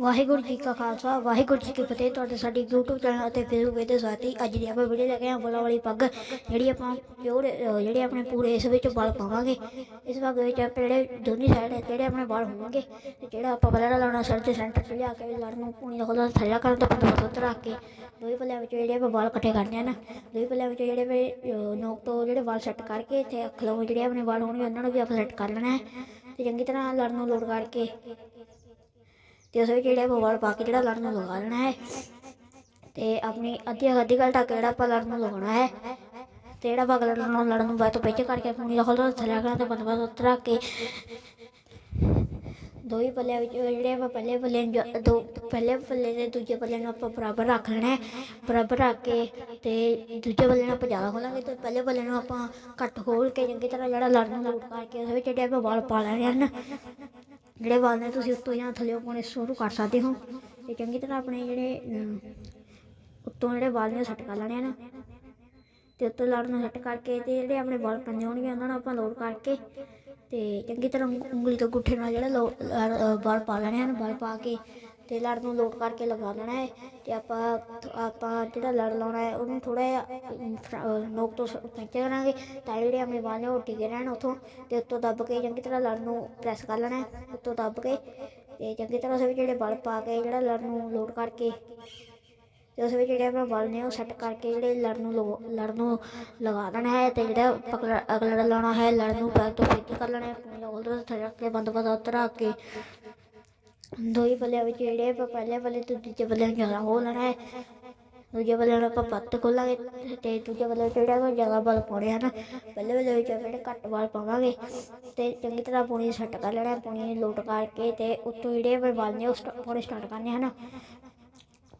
ਵਾਹਿਗੁਰੂ ਜੀ ਕਾ ਖਾਲਸਾ, ਵਾਹਿਗੁਰੂ ਜੀ ਕੀ ਫਤਿਹ। ਤੁਹਾਡੇ ਸਾਡੀ YouTube ਚੈਨਲ ਅਤੇ Facebook ਪੇਜ ਤੇ ਸਵਾਗਤ ਅੱਜ ਦੀ ਆਪਾਂ ਵੀਡੀਓ ਲੈ ਕੇ ਆਏ ਹਾਂ, ਫੁੱਲਾਂ ਵਾਲੀ ਪੱਗ, ਜਿਹੜੀ ਆਪਾਂ ਪਿਓਰ ਜਿਹੜੇ ਆਪਣੇ ਪੂਰੇ ਇਸ ਵਿੱਚ ਵਾਲ ਪਾਵਾਂਗੇ। ਇਸ ਪੱਗ ਵਿੱਚ ਆਪਾਂ ਜਿਹੜੇ ਦੋਨੀ ਸਾਈਡ ਹੈ, ਜਿਹੜੇ ਆਪਣੇ ਵਾਲ ਹੋਣਗੇ, ਤੇ ਜਿਹੜਾ ਆਪਾਂ ਬਲੜਾ ਲਾਉਣਾ, ਸਿਰ ਦੇ ਸੈਂਟਰ 'ਚ ਲਿਆ ਕੇ, ਲੜ ਨੂੰ ਪੂਣੀ ਦਾ ਖੋਲ੍ਹਾ ਥੱਲੇ ਕਰਨ ਤੋਂ ਪੰਜ ਪੱਤ ਰੱਖ ਕੇ ਦੋਈ ਪੱਲਿਆਂ ਵਿੱਚ ਜਿਹੜੇ ਆਪਾਂ ਵਾਲ ਇਕੱਠੇ ਕਰਨੇ ਹਨ ਦੋਈ ਪੱਲਿਆਂ ਵਿੱਚ ਜਿਹੜੇ ਵੀ ਨੋਕ ਤੋਂ ਜਿਹੜੇ ਵਾਲ ਸੈੱਟ ਕਰਕੇ ਤੇ ਅੱਖ ਲਓ ਜਿਹੜੇ ਆਪਣੇ ਵਾਲ ਹੋਣਗੇ, ਉਹਨਾਂ ਨੂੰ ਵੀ ਆਪਾਂ ਸੈੱਟ ਕਰ ਲੈਣਾ ਹੈ। ਤੇ ਚੰਗੀ ਤਰ੍ਹਾਂ ਲੜ ਨੂੰ ਲੋਡ ਕਰਕੇ ਤੇ ਉਸ ਵਿੱਚ ਜਿਹੜੇ ਵਾਲ ਪਾ ਕੇ ਜਿਹੜਾ ਲੜ ਨੂੰ ਲਗਾ ਲੈਣਾ ਹੈ। ਤੇ ਆਪਣੀ ਅੱਧੀ ਅੱਧੀ ਘੰਟਾ ਤੱਕ ਜਿਹੜਾ ਆਪਾਂ ਲੜ ਨੂੰ ਲਗਾਉਣਾ ਹੈ। ਤੇ ਜਿਹੜਾ ਆਪਾਂ ਲੜ ਨੂੰ ਲੜ ਨੂੰ ਬਾਅਦ ਤੋਂ ਵਿੱਚ ਕਰਕੇ ਪੂਣੀ ਦਾ ਖੋਲ੍ਹ ਥੱਲੇ ਕਰਨਾ ਤੇ ਬੰਦ ਬੰਦ ਉੱਤੇ ਰੱਖ ਕੇ ਦੋ ਹੀ ਪੱਲਿਆਂ ਵਿੱਚ ਜਿਹੜੇ ਆਪਾਂ ਪਹਿਲੇ ਪੱਲੇ ਨੂੰ ਦੋ ਪਹਿਲੇ ਪੱਲੇ ਤੇ ਦੂਜੇ ਪੱਲੇ ਨੂੰ ਆਪਾਂ ਬਰਾਬਰ ਰੱਖ ਲੈਣਾ ਹੈ। ਬਰਾਬਰ ਰੱਖ ਕੇ ਤੇ ਦੂਜੇ ਪੱਲੇ ਨੂੰ ਆਪਾਂ ਜ਼ਿਆਦਾ ਖੋਲਾਂਗੇ ਤੇ ਪਹਿਲੇ ਪੱਲੇ ਨੂੰ ਆਪਾਂ ਘੱਟ ਖੋਲ ਕੇ ਚੰਗੀ ਤਰ੍ਹਾਂ ਜਿਹੜਾ ਲੜ ਨੂੰ ਲੋਟ ਕਰਕੇ ਉਸ ਵਿੱਚ ਜਿਹੜੇ ਆਪਾਂ ਵਾਲ ਪਾ ਲੈਣੇ ਹਨ। ਜਿਹੜੇ ਵਾਲ ਨੇ ਤੁਸੀਂ ਉੱਤੋਂ ਜਾਂ ਥੱਲੇ ਪਾਉਣੇ ਸ਼ੁਰੂ ਕਰ ਸਕਦੇ ਹੋ। ਤੇ ਚੰਗੀ ਤਰ੍ਹਾਂ ਆਪਣੇ ਜਿਹੜੇ ਉੱਤੋਂ ਜਿਹੜੇ ਵਾਲ ਨੇ ਸੈੱਟ ਕਰ ਲੈਣੇ ਹਨ ਤੇ ਉੱਤੋਂ ਲੜ ਨੂੰ ਸੈੱਟ ਕਰਕੇ ਤੇ ਜਿਹੜੇ ਆਪਣੇ ਵਾਲ ਪੰਨੇ ਹੋਣਗੇ, ਉਹਨਾਂ ਨੂੰ ਆਪਾਂ ਲੋਡ ਕਰਕੇ ਤੇ ਚੰਗੀ ਤਰ੍ਹਾਂ ਉਂਗਲੀ ਤੋਂ ਗੁੱਠੇ ਨਾਲ ਜਿਹੜਾ ਲੋ- ਲੜ- ਵਾਲ ਪਾ ਲੈਣੇ ਹਨ ਵਾਲ ਪਾ ਕੇ ਤੇ ਲੜ ਨੂੰ ਲੋਡ ਕਰਕੇ ਲਗਾ ਦੇਣਾ ਹੈ ਤੇ ਆਪਾਂ ਆਪਾਂ ਜਿਹੜਾ ਲੜ ਲਾਉਣਾ ਹੈ ਉਹਨੂੰ ਥੋੜਾ ਜਿਹਾ ਅਮ, ਨੋਕ ਤੋਂ ਖਿੱਚ ਕਰਾਂਗੇ ਤਾਂ ਜਿਹੜੇ ਆਪਣੇ ਵਾਲ ਨੇ ਉਹ ਟਿਕੇ ਰਹਿਣ ਉੱਥੋਂ ਤੇ ਉੱਤੋਂ ਦੱਬ ਕੇ ਚੰਗੀ ਤਰ੍ਹਾਂ ਲੜ ਨੂੰ ਪ੍ਰੈਸ ਕਰ ਲੈਣਾ ਹੈ ਉੱਤੋਂ ਦੱਬ ਕੇ ਤੇ ਚੰਗੀ ਤਰ੍ਹਾਂ ਉਸ ਵਿੱਚ ਜਿਹੜੇ ਵਾਲ ਪਾ ਕੇ ਜਿਹੜਾ ਲੜ ਨੂੰ ਲੋਡ ਕਰਕੇ ਤੇ ਉਸ ਵਿੱਚ ਜਿਹੜੇ ਆਪਾਂ ਬਲ ਨੇ ਉਹ ਸੈੱਟ ਕਰਕੇ ਜਿਹੜੇ ਲੜ ਨੂੰ ਲੋ- ਲੜ ਨੂੰ ਲਗਾ ਦੇਣਾ ਹੈ ਤੇ ਜਿਹੜਾ ਪਕੜ ਅਗਲਾ ਲਾਉਣਾ ਹੈ ਲੜ ਨੂੰ ਬੈਕ ਤੋਂ ਪਿੱਛੇ ਕਰ ਲੈਣਾ ਹੈ ਪੂਰੀ ਹੋਲ ਥੱਲੇ ਰੱਖ ਕੇ ਬੰਦ ਬੰਦ ਉੱਤੇ ਕੇ ਦੋ ਹੀ ਪੱਲਿਆਂ ਵਿੱਚ ਜਿਹੜੇ ਆਪਾਂ ਪਹਿਲੇ ਪੱਲੇ ਤੋਂ ਦੂਜੇ ਪੱਲੇ ਨੂੰ ਜ਼ਿਆਦਾ ਹੋ ਲੈਣਾ ਹੈ। ਦੂਜੇ ਪੱਲੇ ਨੂੰ ਆਪਾਂ ਪੱਤ ਖੋਲਾਂਗੇ ਤੇ ਦੂਜੇ ਪੱਲੇ ਵਿੱਚ ਜਿਹੜੇ ਆਪਾਂ ਜ਼ਿਆਦਾ ਬਲ ਪਾਉਣੇ ਹਨ, ਪਹਿਲੇ ਪੱਲੇ ਵਿੱਚ ਆਪਾਂ ਜਿਹੜੇ ਘੱਟ ਬਲ ਪਾਵਾਂਗੇ ਤੇ ਚੰਗੀ ਤਰ੍ਹਾਂ ਪੂਣੀ ਸੈੱਟ ਕਰ ਲੈਣਾ ਹੈ ਪੂਣੀ ਲੋਟ ਕਰਕੇ ਤੇ ਉੱਤੋਂ ਜਿਹੜੇ ਆਪਾਂ ਵਾਲ ਨੇ ਉਹ ਸਟ- ਪਾਉਣੇ ਸਟਾਰਟ ਕਰਨੇ ਹਨ।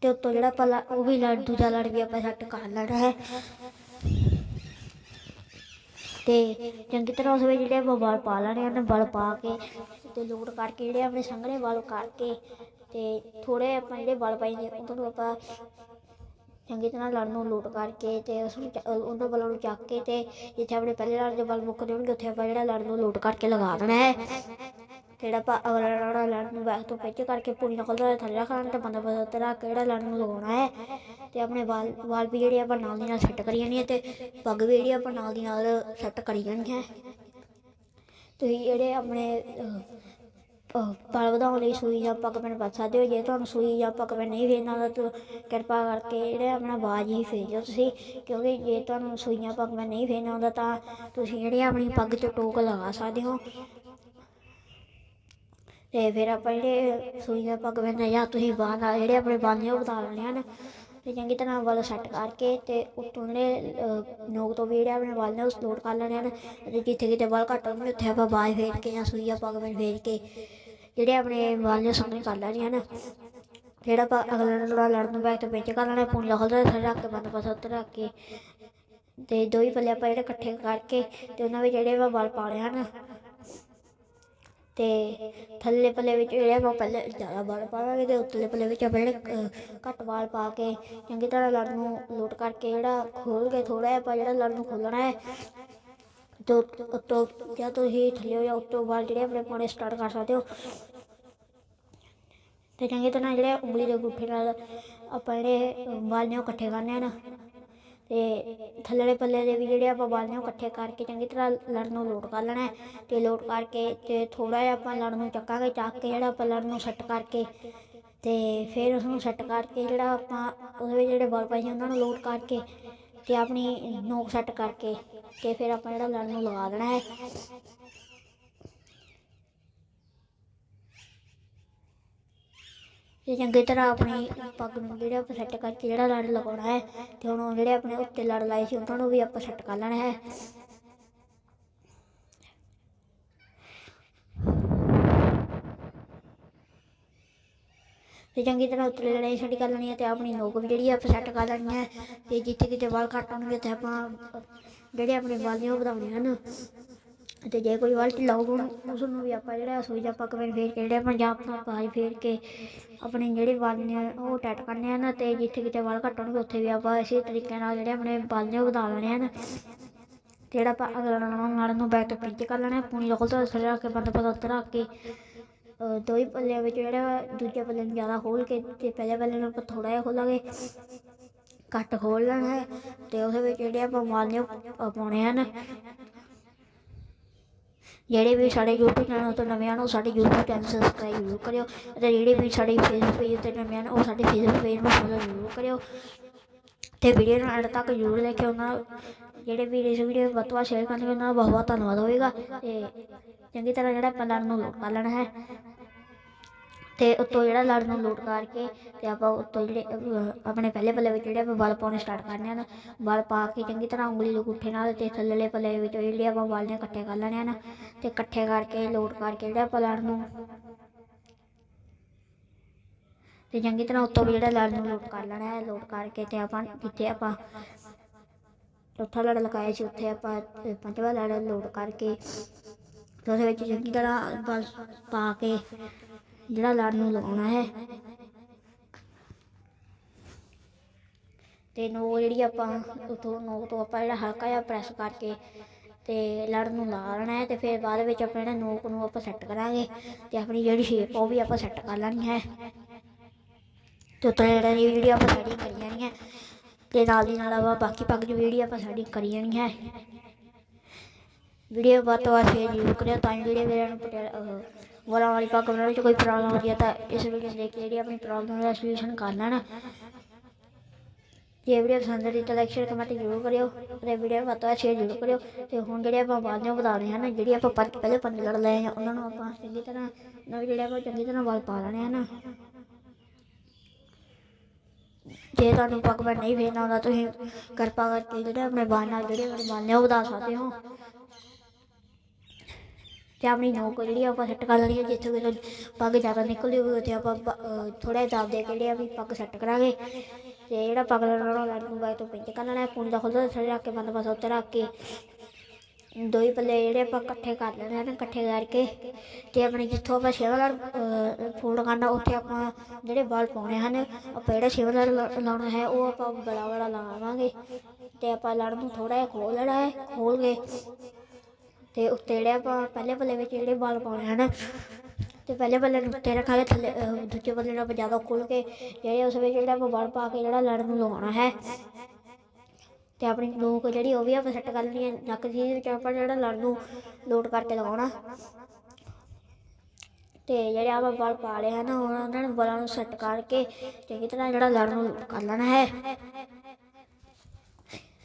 ਤੇ ਉੱਤੋਂ ਜਿਹੜਾ ਪਲਾ ਉਹ ਵੀ ਲੜ ਦੂਜਾ ਲੜ ਵੀ ਆਪਾਂ ਸੈੱਟ ਕਰ ਲੈਣਾ ਹੈ। ਤੇ ਚੰਗੀ ਤਰ੍ਹਾਂ ਉਸ ਵਿੱਚ ਜਿਹੜੇ ਆਪਾਂ ਵਾਲ ਪਾ ਲੈਣੇ ਹਨ ਵਾਲ ਪਾ ਕੇ ਤੇ ਲੋਡ ਕਰਕੇ ਜਿਹੜੇ ਆਪਣੇ ਸੰਘਣੇ ਵਾਲ ਕਰਕੇ ਤੇ ਥੋੜੇ ਆਪਾਂ ਜਿਹੜੇ ਵਾਲ ਪਾਈਦੇ ਉਹਨਾਂ ਨੂੰ ਆਪਾਂ ਚੰਗੀ ਤਰ੍ਹਾਂ ਲੜ ਨੂੰ ਲੋਡ ਕਰਕੇ ਤੇ ਉਸ ਨੂੰ ਉਹਨਾਂ ਬਲਾਂ ਨੂੰ ਚੱਕ ਕੇ ਤੇ ਜਿੱਥੇ ਆਪਣੇ ਪਹਿਲੇ ਲੜ ਦੇ ਬਲ ਮੁੱਕਦੇ ਹੋਣਗੇ, ਉੱਥੇ ਆਪਾਂ ਜਿਹੜਾ ਲੜ ਨੂੰ ਲੋਡ ਕਰਕੇ ਲਗਾ ਦੇਣਾ ਹੈ। ਜਿਹੜਾ ਆਪਾਂ ਅਗਲਾ ਲੜ ਲੜ ਨੂੰ ਬੈਕ ਤੋਂ ਪਿੱਛੇ ਕਰਕੇ ਪੂਰੀ ਨਕਲ ਦਾ ਥੱਲੇ ਰੱਖਣਾ ਤੇ ਬੰਦਾ ਬੰਦਾ ਉੱਤੇ ਰੱਖ ਕੇ ਲੜ ਨੂੰ ਲਗਾਉਣਾ ਹੈ ਤੇ ਆਪਣੇ ਵਾਲ ਵਾਲ ਵੀ ਜਿਹੜੇ ਆਪਾਂ ਨਾਲ ਦੀ ਨਾਲ ਸੈੱਟ ਕਰੀ ਜਾਣੀ ਹੈ ਤੇ ਪੱਗ ਵੀ ਜਿਹੜੀ ਆਪਾਂ ਨਾਲ ਦੀ ਨਾਲ ਸੈੱਟ ਕਰੀ ਜਾਣੀ ਹੈ ਤੁਸੀਂ ਜਿਹੜੇ ਆਪਣੇ ਅਹ, ਵਾਲ ਵਧਾਉਣ ਲਈ ਸੂਈ ਜਾਂ ਪੱਗ ਪੈਣ ਪਾ ਸਕਦੇ ਹੋ ਜੇ ਤੁਹਾਨੂੰ ਸੂਈ ਜਾਂ ਪੱਗ ਪੈਣ ਨਹੀਂ ਫੇਰਨਾ ਤਾਂ ਕਿਰਪਾ ਕਰਕੇ ਜਿਹੜੇ ਆਪਣਾ ਬਾਜ ਹੀ ਫੇਰ ਤੁਸੀਂ ਕਿਉਂਕਿ ਜੇ ਤੁਹਾਨੂੰ ਸੂਈਆਂ ਪੱਗ ਪੈਣ ਨਹੀਂ ਫੇਰਨਾ ਹੁੰਦਾ ਤਾਂ ਤੁਸੀਂ ਜਿਹੜੇ ਆਪਣੀ ਪੱਗ 'ਚ ਟੋਕ ਲਗਾ ਸਕਦੇ ਹੋ। ਤੇ ਫਿਰ ਆਪਾਂ ਜਿਹੜੇ ਸੂਈ ਦਾ ਪੱਗ ਪੈਣ ਜਾਂ ਤੁਸੀਂ ਬਾਂਹ ਨਾਲ ਜਿਹੜੇ ਆਪਣੇ ਬਾਲ ਨੇ ਉਹ ਵਧਾ ਲੈਣੇ ਹਨ ਤੇ ਚੰਗੀ ਤਰ੍ਹਾਂ ਵਾਲ ਸੈੱਟ ਕਰਕੇ ਤੇ ਉੱਤੋਂ ਜਿਹੜੇ ਨੋਕ ਤੋਂ ਵੀ ਜਿਹੜੇ ਆਪਣੇ ਵਾਲ ਨੇ ਉਹ ਲੋਡ ਕਰ ਲੈਣੇ ਹਨ ਅਤੇ ਜਿੱਥੇ ਕਿਤੇ ਵਾਲ ਘੱਟ ਹੋਣਗੇ ਉੱਥੇ ਆਪਾਂ ਬਾਜ ਫੇਰ ਕੇ ਜਾਂ ਸੂਈ ਦਾ ਪੱਗ ਪੈਣ ਫੇਰ ਕੇ ਜਿਹੜੇ ਆਪਣੇ ਵਾਲ ਨੇ ਸੰਘਣੇ ਕਰ ਲੈਣੇ ਹਨ। ਜਿਹੜਾ ਆਪਾਂ ਅਗਲਾ ਲੜਾ ਲੜਨ ਨੂੰ ਬੈਕ ਤੋਂ ਵਿੱਚ ਕਰ ਲੈਣਾ ਪੂਣੀ ਖੋਲਦਾ ਥੱਲੇ ਰੱਖ ਕੇ ਬੰਦ ਪਾਸਾ ਉੱਤੇ ਰੱਖ ਕੇ ਤੇ ਦੋ ਹੀ ਪੱਲੇ ਆਪਾਂ ਜਿਹੜੇ ਇਕੱਠੇ ਕਰਕੇ ਤੇ ਉਹਨਾਂ ਵਿੱਚ ਜਿਹੜੇ ਆਪਾਂ ਵਾਲ ਪਾਣੇ ਹਨ। ਤੇ ਥੱਲੇ ਪੱਲੇ ਵਿੱਚ ਜਿਹੜੇ ਆਪਾਂ ਪਹਿਲੇ ਜ਼ਿਆਦਾ ਵਾਲ ਪਾਵਾਂਗੇ ਤੇ ਉੱਤਲੇ ਪੱਲੇ ਵਿੱਚ ਆਪਾਂ ਜਿਹੜੇ ਘੱਟ ਵਾਲ ਪਾ ਕੇ ਚੰਗੀ ਤਰ੍ਹਾਂ ਲੜ ਨੂੰ ਲੋਟ ਕਰਕੇ ਜਿਹੜਾ ਖੋਲ ਕੇ ਥੋੜਾ ਜਿਹਾ ਆਪਾਂ ਜਿਹੜਾ ਲੜ ਨੂੰ ਖੋਲਣਾ ਹੈ ਤੇ ਉੱਤ- ਉੱਤੋਂ ਜਾਂ ਤੁਸੀਂ ਥੱਲੇ ਜਾਂ ਉੱਤੋਂ ਵਾਲ ਜਿਹੜੇ ਆਪਣੇ ਪਾਉਣੇ ਸਟਾਰਟ ਕਰ ਸਕਦੇ ਹੋ। ਤੇ ਚੰਗੀ ਤਰ੍ਹਾਂ ਜਿਹੜੇ ਉਂਗਲੀ ਦੇ ਗੁੱਠੇ ਨਾਲ ਆਪਾਂ ਜਿਹੜੇ ਅਹ, ਵਾਲ ਨੇ ਉਹ ਇਕੱਠੇ ਕਰਨੇ ਹਨ। ਤੇ ਥੱਲੜੇ ਪੱਲੇ ਦੇ ਵੀ ਜਿਹੜੇ ਆਪਾਂ ਵਾਲ ਨੇ ਉਹ ਇਕੱਠੇ ਕਰਕੇ ਚੰਗੀ ਤਰ੍ਹਾਂ ਲੜ ਨੂੰ ਲੋਟ ਕਰ ਲੈਣਾ ਹੈ ਤੇ ਲੋਡ ਕਰਕੇ ਤੇ ਥੋੜਾ ਜਿਹਾ ਆਪਾਂ ਲੜ ਨੂੰ ਚੱਕਾਂਗੇ, ਚੱਕ ਕੇ ਜਿਹੜਾ ਆਪਾਂ ਲੜ ਨੂੰ ਸੈੱਟ ਕਰਕੇ ਤੇ ਫਿਰ ਉਸ ਨੂੰ ਸੈੱਟ ਕਰਕੇ ਜਿਹੜਾ ਆਪਾਂ ਉਹਦੇ ਵਿੱਚ ਜਿਹੜੇ ਵਾਲ ਪਾਏ ਉਹਨਾਂ ਨੂੰ ਲੋਟ ਕਰਕੇ ਤੇ ਆਪਣੀ ਨੋਕ ਸੈੱਟ ਕਰਕੇ ਤੇ ਫਿਰ ਆਪਾਂ ਜਿਹੜਾ ਲੜ ਨੂੰ ਲਗਾ ਦੇਣਾ ਹੈ। ਤੇ ਚੰਗੀ ਤਰ੍ਹਾਂ ਆਪਣੀ ਪੱਗ ਨੂੰ ਜਿਹੜਾ ਆਪਾਂ ਸੈੱਟ ਕਰਕੇ ਜਿਹੜਾ ਲੜ ਲਗਾਉਣਾ ਹੈ ਤੇ ਹੁਣ ਉਹ ਜਿਹੜੇ ਆਪਣੇ ਉੱਤੇ ਲੜ ਲਾਏ ਸੀ, ਉਹਨਾਂ ਨੂੰ ਵੀ ਆਪਾਂ ਸੈੱਟ ਕਰ ਲੈਣਾ ਹੈ। ਤੇ ਚੰਗੀ ਤਰ੍ਹਾਂ ਉੱਤੇ ਲੜਾਈ ਛੱਡ ਕਰ ਲੈਣੀ ਹੈ ਤੇ ਆਪਣੀ ਨੋਕ ਵੀ ਜਿਹੜੀ ਆਪਾਂ ਸੈੱਟ ਕਰ ਲੈਣੀ ਹੈ। ਤੇ ਜਿੱਥੇ ਕਿਤੇ ਵਾਲ ਘੱਟ ਹੋਣਗੇ ਤੇ ਆਪਾਂ ਜਿਹੜੇ ਆਪਣੇ ਵਾਲ ਨੇ ਉਹ ਵਧਾਉਣੇ ਹਨ। ਅਤੇ ਜੇ ਕੋਈ ਵਾਲ ਲਾਊਗਾ ਹੋਊਗਾ ਉਸ ਨੂੰ ਵੀ ਆਪਾਂ ਜਿਹੜਾ ਸੂਈ ਦਾ ਪੱਕ ਫੇਰ ਕੇ ਜਿਹੜੇ ਪੰਜਾਬ ਤੋਂ ਪਾਈ ਫੇਰ ਕੇ ਆਪਣੇ ਜਿਹੜੇ ਵਾਲ ਨੇ ਉਹ ਟੈਟ ਕਰਨੇ ਹਨ ਤੇ ਜਿੱਥੇ ਕਿਤੇ ਵਾਲ ਘੱਟ ਉੱਥੇ ਵੀ ਆਪਾਂ ਇਸੇ ਤਰੀਕੇ ਨਾਲ ਜਿਹੜੇ ਆਪਣੇ ਵਾਲ ਨੇ ਉਹ ਵਧਾ ਲੈਣੇ ਹਨ ਜਿਹੜਾ ਆਪਾਂ ਅਗਲਾ ਨਾਲ ਨੂੰ ਬੈਕ ਤੋਂ ਪਿੰਚ ਕਰ ਲੈਣਾ ਹੈ, ਪੂਣੀ ਰੋਲ ਤੋਂ ਥੱਲੇ ਰੱਖ ਕੇ ਬੰਦ ਪਤਾ ਉੱਤੇ ਰੱਖ ਕੇ ਦੋ ਹੀ ਪੱਲਿਆਂ ਵਿੱਚ ਜਿਹੜਾ ਦੂਜੇ ਪੱਲੇ ਨੂੰ ਜ਼ਿਆਦਾ ਖੋਲ ਕੇ ਤੇ ਪਹਿਲੇ ਪੱਲੇ ਨੂੰ ਆਪਾਂ ਥੋੜਾ ਜਿਹਾ ਖੋਲਾਂਗੇ। ਘੱਟ ਖੋਲ ਲੈਣਾ ਹੈ ਤੇ ਉਹਦੇ ਵਿੱਚ ਜਿਹੜੇ ਆਪਾਂ ਮਾਲਨੇ ਉਹ ਪਾਉਣੇ ਹਨ ਜਿਹੜੇ ਵੀ ਸਾਡੇ YouTube ਚੈਨਲ ਤੋਂ ਨਵੇਂ ਹਨ, ਉਹ ਸਾਡੇ YouTube ਚੈਨਲ ਸਬਸਕ੍ਰਾਈਬ ਜ਼ਰੂਰ ਕਰਿਓ ਅਤੇ ਜਿਹੜੇ ਵੀ ਸਾਡੇ Facebook ਪੇਜ ਤੇ ਨਵੇਂ ਹਨ, ਉਹ ਸਾਡੇ Facebook ਪੇਜ ਨੂੰ ਫੋਲੋ ਜ਼ਰੂਰ ਕਰਿਓ ਤੇ ਵੀਡੀਓ ਨੂੰ ਐਡ ਤੱਕ ਜ਼ਰੂਰ ਦੇਖਿਓ ਉਹਨਾਂ ਜਿਹੜੇ ਵੀ ਇਸ ਵੀਡੀਓ ਵੱਧ ਤੋਂ ਵੱਧ ਸ਼ੇਅਰ ਕਰਨਗੇ ਉਹਨਾਂ ਦਾ ਬਹੁਤ ਬਹੁਤ ਧੰਨਵਾਦ ਹੋਵੇਗਾ ਤੇ ਚੰਗੀ ਤਰ੍ਹਾਂ ਜਿਹੜਾ ਪਾਲਣ ਨੂੰ ਪਾਲਣ ਹੈ। ਤੇ ਉੱਤੋਂ ਜਿਹੜਾ ਲੜ ਨੂੰ ਲੋਡ ਕਰਕੇ ਤੇ ਆਪਾਂ ਉੱਤੋਂ ਜਿਹੜੇ ਆਪਣੇ ਪਹਿਲੇ ਪੱਲੇ ਵਿੱਚ ਜਿਹੜੇ ਆਪਾਂ ਵਲ ਪਾਉਣੇ ਸਟਾਰਟ ਕਰਨੇ ਹਨ ਵਲ ਪਾ ਕੇ ਚੰਗੀ ਤਰ੍ਹਾਂ ਉਂਗਲੀ ਦੇ ਗੁੱਠੇ ਨਾਲ ਤੇ ਥੱਲੇਲੇ ਪੱਲੇ ਵਿੱਚ ਜਿਹੜੇ ਆਪਾਂ ਵਲ ਨੇ ਇਕੱਠੇ ਕਰ ਲੈਣੇ ਹਨ ਤੇ ਇਕੱਠੇ ਕਰਕੇ ਲੋਡ ਕਰਕੇ ਜਿਹੜਾ ਆਪਾਂ ਲੜ ਨੂੰ ਤੇ ਚੰਗੀ ਤਰ੍ਹਾਂ ਉੱਤੋਂ ਵੀ ਜਿਹੜਾ ਲੜ ਨੂੰ ਲੋਡ ਕਰ ਲੈਣਾ ਹੈ ਲੋਡ ਕਰਕੇ ਤੇ ਆਪਾਂ ਜਿੱਥੇ ਆਪਾਂ ਚੌਥਾ ਲੜ ਲਗਾਇਆ ਸੀ ਉੱਥੇ ਆਪਾਂ ਪੰਜਵਾਂ ਲੜ ਲੋਡ ਕਰਕੇ ਤੇ ਉਹਦੇ ਵਿੱਚ ਚੰਗੀ ਤਰ੍ਹਾਂ ਬਲ ਪਾ ਕੇ ਜਿਹੜਾ ਲੜ ਨੂੰ ਲਗਾਉਣਾ ਹੈ। ਤੇ ਨੋ ਜਿਹੜੀ ਆਪਾਂ ਉਤੋਂ ਨੋ ਤੋਂ ਆਪਾਂ ਜਿਹੜਾ ਹਲਕਾ ਜਿਹਾ ਪ੍ਰੈਸ ਕਰਕੇ ਤੇ ਲੜ ਨੂੰ ਲਾ ਲੈਣਾ ਹੈ ਤੇ ਫਿਰ ਬਾਅਦ ਵਿੱਚ ਆਪਣੇ ਜਿਹੜਾ ਨੋਕ ਨੂੰ ਆਪਾਂ ਸੈੱਟ ਕਰਾਂਗੇ ਤੇ ਆਪਣੀ ਜਿਹੜੀ ਸ਼ੇਪ ਉਹ ਵੀ ਆਪਾਂ ਸੈੱਟ ਕਰ ਲੈਣੀ ਹੈ। ਤੇ ਉੱਤੇ ਜਿਹੜਾ ਦੀ ਵੀਡੀਓ ਆਪਾਂ ਸੈਟਿੰਗ ਕਰੀ ਜਾਣੀ ਹੈ ਤੇ ਨਾਲ ਦੀ ਨਾਲ ਆਪਾਂ ਬਾਕੀ ਪੱਗ ਦੀ ਵੀਡੀਓ ਆਪਾਂ ਸੈਟਿੰਗ ਕਰੀ ਜਾਣੀ ਹੈ। ਵੀਡੀਓ ਵੱਧ ਤੋਂ ਵੱਧ ਸ਼ੇਅਰ ਜ਼ਰੂਰ ਕਰਿਓ ਤਾਂ ਜਿਹੜੇ ਵੀਰਾਂ ਨੂੰ ਪਟਿਆਲਾ ਵਾਲਾਂ ਵਾਲੀ ਪੱਗ ਬਣਾਉਣ 'ਚ ਕੋਈ ਪ੍ਰੋਬਲਮ ਆਉਂਦੀ ਹੈ ਤਾਂ ਇਸ ਵੀਡੀਓ ਦੇਖ ਕੇ ਜਿਹੜੀ ਆਪਣੀ ਪ੍ਰੋਬਲਮ ਦਾ ਸੋਲੂਸ਼ਨ ਕਰ ਲੈਣਾ। ਜੇ ਵੀਡੀਓ ਪਸੰਦ ਆਈ ਤਾਂ ਲਾਈਕ ਸ਼ੇਅਰ ਕਮੈਂਟ ਜ਼ਰੂਰ ਕਰਿਓ ਤੇ ਵੀਡੀਓ ਵੱਧ ਤੋਂ ਵੱਧ ਸ਼ੇਅਰ ਜ਼ਰੂਰ ਕਰਿਓ ਤੇ ਹੁਣ ਜਿਹੜੇ ਆਪਾਂ ਵਾਲ ਨੂੰ ਵਧਾਉਣੇ ਹਨ ਜਿਹੜੀ ਆਪਾਂ ਪਰ ਪਹਿਲੇ ਪੰਜ ਲੜ ਲਏ ਆ ਉਹਨਾਂ ਨੂੰ ਆਪਾਂ ਚੰਗੀ ਤਰ੍ਹਾਂ ਨਵੇਂ ਜਿਹੜੇ ਆਪਾਂ ਚੰਗੀ ਤਰ੍ਹਾਂ ਵਾਲ ਪਾ ਲੈਣੇ ਹਨ। ਜੇ ਤੁਹਾਨੂੰ ਪੱਗ ਬੰਨ ਨਹੀਂ ਫੇਰਨਾ ਆਉਂਦਾ ਤੁਸੀਂ ਕਿਰਪਾ ਕਰਕੇ ਜਿਹੜੇ ਆਪਣੇ ਬਾਲ ਨਾਲ ਜਿਹੜੇ ਆਪਣੇ ਬਾਲ ਨੇ ਉਹ ਵਧਾ ਸਕਦੇ ਹੋ। ਤੇ ਆਪਣੀ ਨੋਕ ਜਿਹੜੀ ਆਪਾਂ ਸੈੱਟ ਕਰ ਲੈਣੀ ਹੈ ਜਿੱਥੇ ਕਿਤੇ ਪੱਗ ਜ਼ਿਆਦਾ ਨਿਕਲਦੀ ਹੋਵੇ ਉੱਥੇ ਆਪਾਂ ਥੋੜਾ ਜਿਹਾ ਦਾਬ ਦੇ ਕੇ ਜਿਹੜੇ ਆਪਣੀ ਪੱਗ ਸੈੱਟ ਕਰਾਂਗੇ। ਤੇ ਜਿਹੜਾ ਪੱਗ ਲੜਾਉਣਾ ਲੜ ਨੂੰ ਬਾਈ ਤੋਂ ਪਿੰਚ ਕਰ ਲੈਣਾ ਹੈ ਪੂਣੀ ਦਾ ਖੁੱਲ੍ਹਾ ਥੱਲੇ ਰੱਖ ਕੇ ਬੰਦ ਬਸ ਉੱਤੇ ਰੱਖ ਕੇ। ਦੋ ਹੀ ਪੱਲੇ ਜਿਹੜੇ ਆਪਾਂ ਇਕੱਠੇ ਕਰ ਲੈਣੇ ਹਨ ਇਕੱਠੇ ਕਰਕੇ। ਤੇ ਆਪਣੇ ਜਿੱਥੋਂ ਆਪਾਂ ਛੇਵਾਂ ਲੜ ਫੋਲਡ ਕਰਨਾ, ਉੱਥੇ ਆਪਾਂ ਜਿਹੜੇ ਵਾਲ ਪਾਉਣੇ ਹਨ, ਆਪਾਂ ਜਿਹੜਾ ਛੇਵਾਂ ਲੜ ਲਾ- ਲਾਉਣਾ ਹੈ, ਉਹ ਆਪਾਂ ਬੜਾ ਬੜਾ ਲਾਵਾਂਗੇ। ਤੇ ਆਪਾਂ ਲੜ ਨੂੰ ਥੋੜਾ ਜਿਹਾ ਖੋਲ ਲੈਣਾ ਹੈ ਖੋਲ ਕੇ ਤੇ ਉੱਤੇ ਜਿਹੜੇ ਆਪਾਂ ਪਹਿਲੇ ਪੱਲੇ ਵਿੱਚ ਜਿਹੜੇ ਵਾਲ ਪਾਉਣੇ ਹਨ ਤੇ ਪਹਿਲੇ ਪੱਲੇ ਨੂੰ ਉੱਤੇ ਰੱਖਾਂਗੇ, ਥੱਲੇ ਦੂਜੇ ਪੱਲੇ ਨੂੰ ਆਪਾਂ ਜ਼ਿਆਦਾ ਖੋਲ ਕੇ ਜਿਹੜੇ ਉਸ ਵਿੱਚ ਜਿਹੜਾ ਆਪਾਂ ਵਾਲ ਪਾ ਕੇ ਜਿਹੜਾ ਲੜ ਨੂੰ ਲਗਾਉਣਾ ਹੈ। ਤੇ ਆਪਣੀ ਨੋਕ ਜਿਹੜੀ ਉਹ ਵੀ ਆਪਾਂ ਸੈੱਟ ਕਰ ਲੈਣੀ ਹੈ, ਨੱਕ ਦੀ ਵਿੱਚ ਆਪਾਂ ਜਿਹੜਾ ਲੜ ਨੂੰ ਲੋਡ ਕਰਕੇ ਲਗਾਉਣਾ। ਤੇ ਜਿਹੜੇ ਆਪਾਂ ਬਲ ਪਾ ਲਏ ਹਨ ਹੁਣ ਉਹਨਾਂ ਨੂੰ ਵਾਲਾਂ ਨੂੰ ਸੈੱਟ ਕਰਕੇ ਚੰਗੀ ਤਰ੍ਹਾਂ ਜਿਹੜਾ ਲੜ ਨੂੰ ਕਰ ਲੈਣਾ ਹੈ।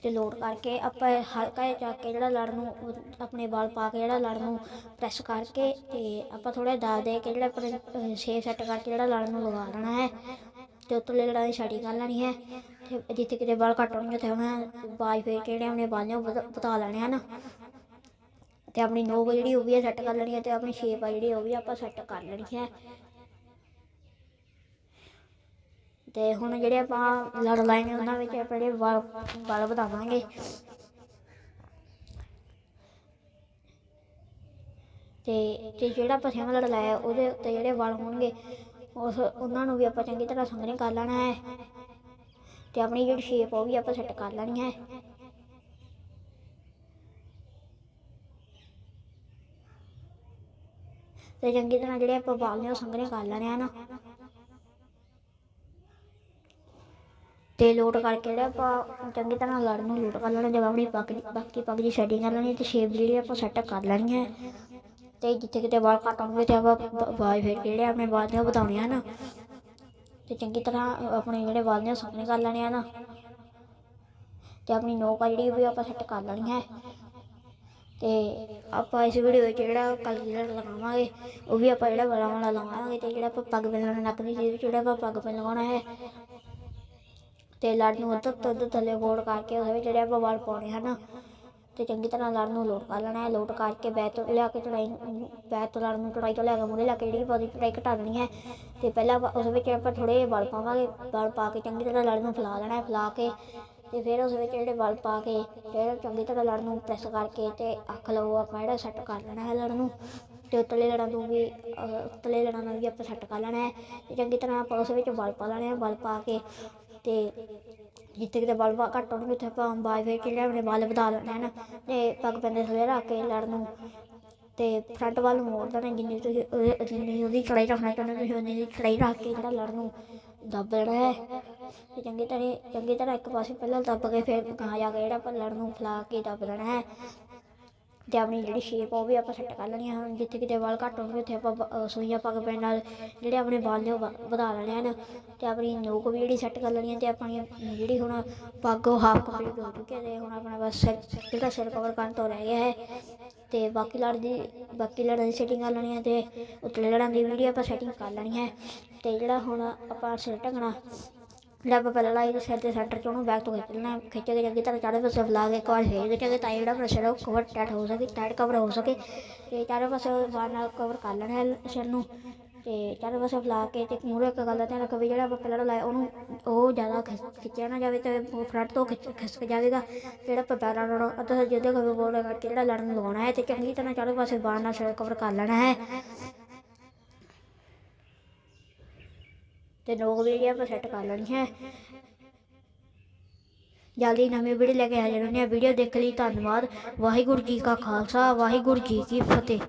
ਤੇ ਲੋਡ ਕਰਕੇ ਆਪਾਂ ਹਲਕਾ ਜਿਹਾ ਚੱਕ ਕੇ ਜਿਹੜਾ ਲੜ ਨੂੰ, ਉਹ ਆਪਣੇ ਵਾਲ ਪਾ ਕੇ ਜਿਹੜਾ ਲੜ ਨੂੰ ਪ੍ਰੈਸ ਕਰਕੇ ਤੇ ਆਪਾਂ ਥੋੜਾ ਦਾਬ ਦੇ ਕੇ ਜਿਹੜਾ ਆਪਣੇ ਸ਼ੇਪ ਸੈੱਟ ਕਰਕੇ ਜਿਹੜਾ ਲੜ ਨੂੰ ਲਗਾ ਲੈਣਾ ਹੈ ਤੇ ਉੱਤਲੇ ਲੜਾਂ ਦੀ ਸੈਟਿੰਗ ਕਰ ਲੈਣੀ ਹੈ ਤੇ ਜਿੱਥੇ ਕਿਤੇ ਵਾਲ ਘੱਟ ਹੋਣਗੇ ਤੇ ਉਹਨਾਂ ਬਾਜ ਫੇਰ ਕੇ ਜਿਹੜੇ ਆਪਣੇ ਬਾਲ ਨੇ ਉਹ ਵਧ- ਲੈਣੇ ਹਨ ਤੇ ਆਪਣੀ ਨੋਕ ਜਿਹੜੀ ਉਹ ਵੀ ਸੈੱਟ ਕਰ ਲੈਣੀ ਹੈ ਤੇ ਆਪਣੀ ਸ਼ੇਪ ਆ ਜਿਹੜੀ ਉਹ ਵੀ ਆਪਾਂ ਸੈੱਟ ਕਰ ਲੈਣੀ ਹੈ। ਤੇ ਹੁਣ ਜਿਹੜੇ ਆਪਾਂ ਲੜ ਲਾਏ ਨੇ ਉਹਨਾਂ ਵਿੱਚ ਆਪਾਂ ਜਿਹੜੇ ਵਾਲ ਵਾਲ ਵਧਾਵਾਂਗੇ। ਤੇ ਤੇ ਜਿਹੜਾ ਆਪਾਂ ਛੇਵਾਂ ਲੜ ਲਾਇਆ ਉਹਦੇ ਉੱਤੇ ਜਿਹੜੇ ਵਾਲ ਹੋਣਗੇ, ਉਸ, ਉਹਨਾਂ ਨੂੰ ਵੀ ਆਪਾਂ ਚੰਗੀ ਤਰ੍ਹਾਂ ਸੰਘਣੇ ਕਰ ਲੈਣਾ ਹੈ। ਤੇ ਆਪਣੀ ਜਿਹੜੀ ਸ਼ੇਪ ਉਹ ਵੀ ਆਪਾਂ ਸੈੱਟ ਕਰ ਲੈਣੀ ਹੈ। ਤੇ ਚੰਗੀ ਤਰ੍ਹਾਂ ਜਿਹੜੇ ਆਪਾਂ ਵਾਲ ਨੇ, ਉਹ ਸੰਘਣੇ ਕਰ ਲੈਣੇ ਆ ਨਾ। ਤੇ ਲੋਟ ਕਰਕੇ ਜਿਹੜਾ ਆਪਾਂ ਚੰਗੀ ਤਰ੍ਹਾਂ ਲੜ ਨੂੰ ਲੋਟ ਕਰ ਲੈਣਾ, ਜਦ ਆਪਣੀ ਪੱਗ ਬਾਕੀ ਪੱਗ ਦੀ ਸੈਟਿੰਗ ਕਰ ਲੈਣੀ ਤੇ ਸ਼ੇਪ ਜਿਹੜੀ ਆਪਾਂ ਸੈੱਟ ਕਰ ਲੈਣੀ ਹੈ। ਤੇ ਜਿੱਥੇ ਕਿਤੇ ਵਾਲ ਕੱਟ ਹੋਣਗੇ ਤੇ ਆਪਾਂ ਬਾਜ ਫਿਰ ਜਿਹੜੇ ਆਪਣੇ ਵਾਲ ਨੇ ਉਹ ਵਧਾਉਣੇ ਹਨ। ਤੇ ਚੰਗੀ ਤਰ੍ਹਾਂ ਆਪਣੇ ਜਿਹੜੇ ਵਾਲ ਨੇ ਉਹ ਕਰ ਲੈਣੇ ਆ ਨਾ ਤੇ ਆਪਣੀ ਨੋਕ ਆ ਜਿਹੜੀ ਉਹ ਵੀ ਆਪਾਂ ਸੈੱਟ ਕਰ ਲੈਣੀ ਹੈ। ਤੇ ਆਪਾਂ ਇਸ ਵੀਡੀਓ ਵਿੱਚ ਜਿਹੜਾ ਕਲਰ ਲਗਾਵਾਂਗੇ, ਉਹ ਵੀ ਆਪਾਂ ਜਿਹੜਾ ਵਾਲਾਂ ਵਾਲਾ ਲਗਾਵਾਂਗੇ ਤੇ ਜਿਹੜਾ ਆਪਾਂ ਪੱਗ ਬੰਨ੍ਹਣਾ ਨੱਕ ਦੀ ਚੀਜ਼ ਜਿਹੜਾ ਆਪਾਂ ਪੱਗ ਬੰਨ ਲਗਾਉਣਾ ਹੈ। ਤੇ ਲੜ ਨੂੰ ਅੱਧ ਤੋਂ ਉੱਧਰ ਥੱਲੇ ਫੋਲਡ ਕਰਕੇ ਉਹਦੇ ਵਿੱਚ ਜਿਹੜੇ ਆਪਾਂ ਵਾਲ ਪਾਉਣੇ ਹਨ, ਤੇ ਚੰਗੀ ਤਰ੍ਹਾਂ ਲੜ ਨੂੰ ਲੋਟ ਕਰ ਲੈਣਾ ਹੈ। ਲੋਡ ਕਰਕੇ ਬੈਕ ਤੋਂ ਲਿਆ ਕੇ ਚੜਾਈ ਬੈਕ ਤੋਂ ਲੜ ਨੂੰ ਚੜਾਈ ਤੋਂ ਲਿਆ ਕੇ ਮੂਹਰੇ ਲਿਆ ਕੇ ਜਿਹੜੀ ਪੌਦੀ ਚੜਾਈ ਘਟਾ ਦੇਣੀ ਹੈ, ਤੇ ਪਹਿਲਾਂ ਆਪਾਂ ਉਸ ਵਿੱਚ ਆਪਾਂ ਥੋੜੇ ਜਿਹੇ ਵਾਲ ਪਾਵਾਂਗੇ। ਵਾਲ ਪਾ ਕੇ ਚੰਗੀ ਤਰ੍ਹਾਂ ਲੜ ਨੂੰ ਫੈਲਾ ਲੈਣਾ ਹੈ, ਫੈਲਾ ਕੇ ਤੇ ਫਿਰ ਉਸ ਵਿੱਚ ਜਿਹੜੇ ਵਾਲ ਪਾ ਕੇ ਜਿਹੜਾ ਚੰਗੀ ਤਰ੍ਹਾਂ ਲੜ ਨੂੰ ਪ੍ਰੈਸ ਕਰਕੇ ਤੇ ਅੱਖ ਲਓ ਆਪਾਂ ਜਿਹੜਾ ਸੈੱਟ ਕਰ ਲੈਣਾ ਹੈ ਲੜ ਨੂੰ, ਤੇ ਉੱਤਲੇ ਲੜਾਂ ਨੂੰ ਵੀ ਉਤਲੇ ਲੜਾਂ ਨੂੰ ਵੀ ਆਪਾਂ ਸੈੱਟ ਕਰ ਲੈਣਾ ਹੈ। ਤੇ ਚੰਗੀ ਤਰ੍ਹਾਂ ਆਪਾਂ ਉਸ ਵਿੱਚ ਵਾਲ ਪਾ ਲੈਣੇ ਆ, ਵਾਲ ਪਾ ਕੇ ਤੇ ਜਿੱਥੇ ਕਿਤੇ ਬਲ ਘੱਟ ਹੋਣਗੇ, ਉੱਥੇ ਆਪਾਂ ਬਾਜ ਜਿਹੜੇ ਆਪਣੇ ਬਲ ਵਧਾ ਲੈਣੇ, ਹਨ? ਤੇ ਪੱਗ ਪੈਂਦੇ ਥੱਲੇ ਰੱਖ ਕੇ ਲੜ ਨੂੰ। ਤੇ ਫਰੰਟ ਵੱਲ ਮੋੜ ਦੇਣਾ ਜਿੰਨੀ ਤੁਸੀਂ ਜਿੰਨੀ ਉਹਦੀ ਚੜਾਈ ਰੱਖਣਾ ਚਾਹੁੰਦੇ ਤੁਸੀਂ ਉਨੀ ਦੀ ਚੜਾਈ ਰੱਖ ਕੇ ਜਿਹੜਾ ਲੜ ਨੂੰ ਦੱਬ ਦੇਣਾ ਹੈ। ਤੇ ਚੰਗੀ ਤਰ੍ਹਾਂ ਚੰਗੀ ਤਰ੍ਹਾਂ ਇੱਕ ਪਾਸੇ ਪਹਿਲਾਂ ਦੱਬ ਕੇ ਫਿਰ ਗਾਂ ਜਾ ਕੇ ਜਿਹੜਾ ਆਪਾਂ ਲੜ ਨੂੰ ਫੈਲਾ ਕੇ ਦੱਬ ਦੇਣਾ ਹੈ। ਤੇ ਆਪਣੀ ਜਿਹੜੀ ਸ਼ੇਪ ਆ ਉਹ ਵੀ ਆਪਾਂ ਸੈੱਟ ਕਰ ਲੈਣੀ ਹੈ। ਹੁਣ ਜਿੱਥੇ ਕਿਤੇ ਵਾਲ ਘੱਟ ਹੋਣਗੇ, ਉੱਥੇ ਆਪਾਂ ਬ- ਅਹ ਸੂਈਆਂ ਪੱਗ ਪੈਣ ਨਾਲ ਜਿਹੜੇ ਆਪਣੇ ਵਾਲ ਨੇ ਉਹ ਵ- ਵਧਾ ਲੈਣੇ ਹਨ। ਤੇ ਆਪਣੀ ਨੋਕ ਵੀ ਜਿਹੜੀ ਸੈੱਟ ਕਰ ਲੈਣੀ ਹੈ ਤੇ ਆਪਣੀ ਜਿਹੜੀ ਹੁਣ ਪੱਗ ਉਹ ਹਾਫ ਕੰਪਲੀਟ ਹੋ ਚੁੱਕੀ ਹੈ ਤੇ ਹੁਣ ਆਪਣਾ ਬਸ ਸਿਰ ਜਿਹੜਾ ਸਿਰ ਕਵਰ ਕਰਨ ਤੋਂ ਰਹਿ ਗਿਆ ਹੈ। ਤੇ ਬਾਕੀ ਲੜ ਦੀ ਬਾਕੀ ਲੜਾਂ ਦੀ ਸੈਟਿੰਗ ਕਰ ਲੈਣੀ ਹੈ ਤੇ ਉਤਲੇ ਲੜਾਂ ਦੀ ਵੀਡੀਓ ਆਪਾਂ ਸੈਟਿੰਗ ਕਰ ਲੈਣੀ ਹੈ। ਤੇ ਜਿਹੜਾ ਹੁਣ ਆਪਾਂ ਸਿਰ ਢਕਣਾ ਜਿਹੜਾ ਆਪਾਂ ਪਹਿਲਾਂ ਲਾਈ ਸਿਰ ਦੇ ਸੈਂਟਰ ਚ ਉਹਨੂੰ ਬੈਕ ਤੋਂ ਖਿੱਚ ਲੈਣਾ ਖਿੱਚ ਕੇ ਚੰਗੀ ਤਰ੍ਹਾਂ ਚਾਰੇ ਪਾਸੇ ਫਲਾ ਕੇ ਇੱਕ ਵਾਰ ਫੇਰ ਖਿੱਚਾਂਗੇ ਤਾਂ ਜਿਹੜਾ ਆਪਣਾ ਸਿਰ ਉਹ ਕਵਰ ਟੈਟ ਹੋ ਸਕੇ ਟੈਟ ਕਵਰ ਹੋ ਸਕੇ ਤੇ ਚਾਰੇ ਪਾਸੇ ਬਾਹਰ ਨਾਲ ਕਵਰ ਕਰ ਲੈਣਾ ਹੈ ਸਿਰ ਨੂੰ ਤੇ ਚਾਰੇ ਪਾਸੇ ਫੈਲਾ ਕੇ ਤੇ ਮੂਹਰੇ ਇੱਕ ਗੱਲ ਦਾ ਧਿਆਨ ਰੱਖੋ ਵੀ ਜਿਹੜਾ ਆਪਾਂ ਪਹਿਲਾਂ ਲਾਇਆ ਉਹਨੂੰ ਉਹ ਜ਼ਿਆਦਾ ਖਿੱਚ- ਖਿੱਚਿਆ ਨਾ ਜਾਵੇ ਤੇ ਉਹ ਫਰੰਟ ਤੋਂ ਖਿੱਚ, ਖਿਸਕ ਜਾਵੇਗਾ ਜਿਹੜਾ ਆਪਾਂ ਪਹਿਲਾਂ ਨਾਲ ਅੱਧਾ ਜਿਹਦੇ ਕੋਲ ਬੋਲ ਕਰਕੇ ਜਿਹੜਾ ਲੜਨ ਲਗਾਉਣਾ ਹੈ ਤੇ ਚੰਗੀ ਤਰ੍ਹਾਂ ਚਾਰੇ ਪਾਸੇ ਬਾਹਰ ਨਾਲ ਸਿਰ ਕਵਰ ਕਰ ਲੈਣਾ ਹੈ। ਤੇ ਨੋਕ ਵੀਡੀਓ ਜਿਹੜੀ ਆਪਾਂ ਸੈੱਟ ਕਰ ਲੈਣੀ ਹੈ। ਜਲਦੀ ਨਵੀਂ ਵੀਡੀਓ ਲੈ ਕੇ ਹਾਜ਼ਰ ਹੁੰਦੇ ਹਾਂ ਵੀਡੀਓ ਦੇਖ ਲਈ, ਧੰਨਵਾਦ। ਵਾਹਿਗੁਰੂ ਜੀ ਕਾ ਖਾਲਸਾ, ਵਾਹਿਗੁਰੂ ਜੀ ਕੀ ਫਤਿਹ।